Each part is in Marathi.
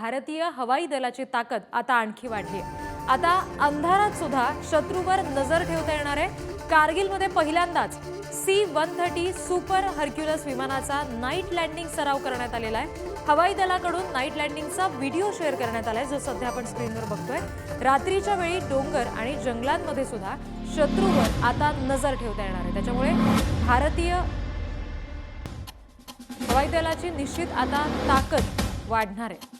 भारतीय हवाई दलाची ताकद आता आणखी वाढली. आहे आता अंधारात सुद्धा शत्रूवर नजर ठेवता येणार आहे. कारगिलमध्ये पहिल्यांदाच C one thirty super Hercules विमानाचा नाईट लँडिंग सराव करण्यात आलेला आहे. हवाई दलाकडून नाईट लँडिंगचा व्हिडिओ शेअर करण्यात आलाय जो सध्या आपण स्क्रीनवर बघतोय. रात्रीच्या वेळी डोंगर आणि जंगलांमध्ये सुद्धा शत्रूवर आता नजर ठेवता येणार आहे. त्याच्यामुळे भारतीय हवाई दलाची निश्चित आता ताकद वाढणार आहे.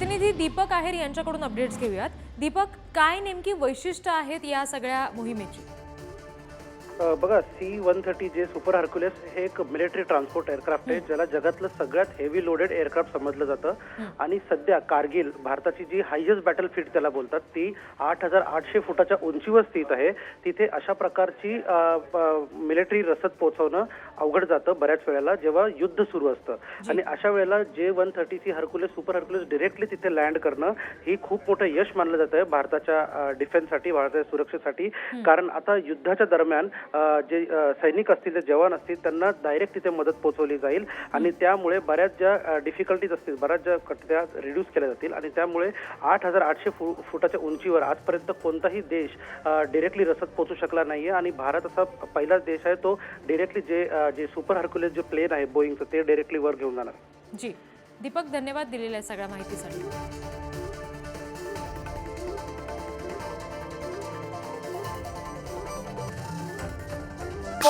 प्रतिनिधी दीपक आहेर यांच्याकडून अपडेट्स घेऊयात. दीपक काय नेमकी वैशिष्ट्य आहेत या सगळ्या मोहिमेची? बघा सी वन थर्टी जे सुपर हर्क्युलेस हे एक मिलिटरी ट्रान्सपोर्ट एअरक्राफ्ट आहे ज्याला जगातलं सगळ्यात हेवी लोडेड एअरक्राफ्ट समजलं जातं. आणि सध्या कारगिल भारताची जी हायएस्ट बॅटल फील्ड त्याला बोलतात ती आठ हजार आठशे फुटाच्या उंचीवर स्थित आहे. तिथे अशा प्रकारची मिलिटरी रसद पोहोचवणं अवघड जातं बऱ्याच वेळेला जेव्हा युद्ध सुरू असतं. आणि अशा वेळेला जे one thirty C Hercules super Hercules directly तिथे लँड करणं ही खूप मोठं यश मानलं जात आहे भारताच्या डिफेन्ससाठी भारताच्या सुरक्षेसाठी. कारण आता युद्धाच्या दरम्यान जे सैनिक असतील जे जवान असतील त्यांना डायरेक्ट तिथे मदत पोहोचवली जाईल. आणि त्यामुळे बऱ्याच ज्या डिफिकल्टीज असतील बऱ्याच ज्या कट- त्या रिड्यूस केल्या जातील. आणि त्यामुळे आठ हजार आठशे फु फुटाच्या उंचीवर आजपर्यंत कोणताही देश डिरेक्टली रसद पोहोचू शकला नाहीये. आणि भारत असा पहिलाच देश आहे तो डिरेक्टली जे जे सुपर हर्क्युलेस जे प्लेन आहे बोईंगचं ते डिरेक्टली वर घेऊन जाणार. जी. दीपक धन्यवाद दिलेल्या सगळ्या माहितीसाठी.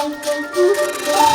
bom, bom, bom.